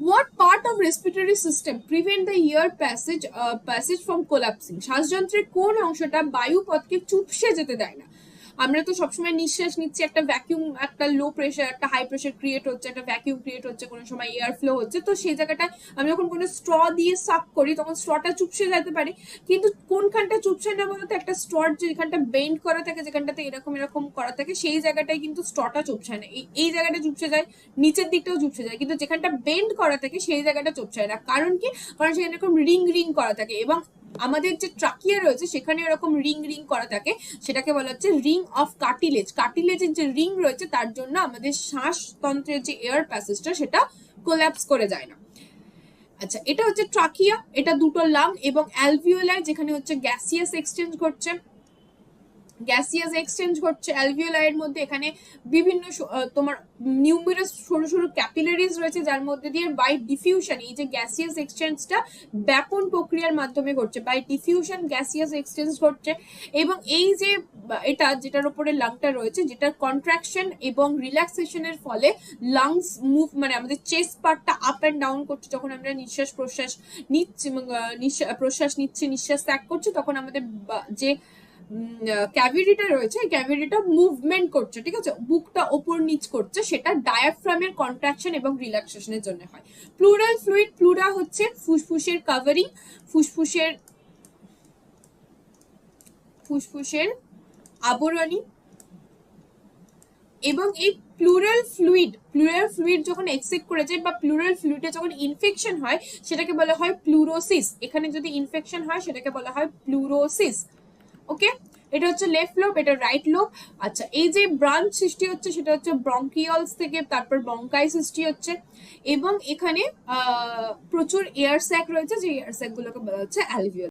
What part of respiratory system prevent the ear passage uh, passage from collapsing? শ্বাসযন্ত্রের কোন অংশটা বায়ুপথকে চুপসে যেতে দেয় না আমরা তো সবসময় নিঃশ্বাস নিচ্ছি, একটা ভ্যাকিউম একটা লো প্রেশার একটা হাই প্রেশার ক্রিয়েট হচ্ছে, একটা ভ্যাকিউম ক্রিয়েট হচ্ছে, কোনো সময় এয়ার ফ্লো হচ্ছে। তো সেই জায়গাটায় আমি যখন কোনো স্ট্র দিয়ে সাক করি, তখন স্ট্রটা চুপসে যেতে পারে। কিন্তু কোনখানটা চুপসে না বলতে একটা স্ট্র যেখানটা বেন্ড করা থাকে, যেখানটাতে এরকম এরকম করা থাকে, সেই জায়গাটায় কিন্তু স্ট্রটা চুপসে না। এই এই জায়গাটা চুপসে যায়, নিচের দিকটাও চুপসে যায়। কিন্তু যেখানটা বেন্ড করা থাকে, সেই জায়গাটা চুপসে না। কারণ কি? কারণ সেখানে এরকম রিং রিং করা থাকে এবং আমাদের যে ট্রাকিয়া রয়েছে, সেখানে এরকম রিং রিং করা থাকে, সেটাকে বলা হচ্ছে রিং অফ কার্টিলেজ কার্টিলেজের যে রিং রয়েছে, তার জন্য আমাদের শ্বাসতন্ত্রের যে এয়ার প্যাসেজটা সেটা কোল্যাপস করে যায় না। আচ্ছা এটা হচ্ছে ট্রাকিয়া এটা দুটো লাং এবং অ্যালভিওলাই যেখানে হচ্ছে গ্যাসিয়াস এক্সচেঞ্জ ঘটছে। গ্যাসিয়াস এক্সচেঞ্জ ঘটছে অ্যালভিওলাইয়ের মধ্যে, এখানে বিভিন্ন তোমার নিউমেরাস সরু সরু ক্যাপিলারিজ রয়েছে, যার মধ্যে দিয়ে বাই ডিফিউশন এই যে গ্যাসিয়াস এক্সচেঞ্জটা ব্যাপন প্রক্রিয়ার মাধ্যমে ঘটছে বাই ডিফিউশন গ্যাসিয়াস এক্সচেঞ্জ ঘটছে, এবং এই যে এটা যেটার উপরে লাংটা রয়েছে যেটার কন্ট্রাকশন এবং রিল্যাক্সেশনের ফলে লাংস মুভ মানে আমাদের চেস্ট পার্টটা আপ অ্যান্ড ডাউন করছে, যখন আমরা নিঃশ্বাস প্রশ্বাস নিচ্ছি প্রশ্বাস নিচ্ছি, নিঃশ্বাস ত্যাগ করছি, তখন আমাদের যে ক্যাভিটিটা রয়েছে ক্যাভিটিটা মুভমেন্ট করছে, ঠিক আছে? বুকটা ওপর নিচ করছে, সেটা ডায়াফ্রামের কন্ট্রাকশন এবং রিল্যাক্সেশনের জন্য হয়। প্লুরাল ফ্লুইড প্লুরা হচ্ছে ফুসফুসের কাভারিং ফুসফুসের ফুসফুসের আবরণী এবং এই প্লুরাল ফ্লুইড প্লুরাল ফ্লুইড যখন এক্সেক করে যায় বা প্লুরাল ফ্লুইডে যখন ইনফেকশন হয়, সেটাকে বলা হয় প্লুরোসিস এখানে যদি ইনফেকশন হয়, সেটাকে বলা হয় প্লুরোসিস ওকে এটা হচ্ছে লেফট লোব এটা রাইট লোব আচ্ছা এই যে ব্রাঞ্চ সৃষ্টি হচ্ছে, সেটা হচ্ছে ব্রঙ্কিয়লস থেকে, তারপর ব্রঙ্কাই সৃষ্টি হচ্ছে। এবং এখানে প্রচুর এয়ার স্যাক রয়েছে, যে এয়ার স্যাক গুলোকে বলা হচ্ছে অ্যালভিওল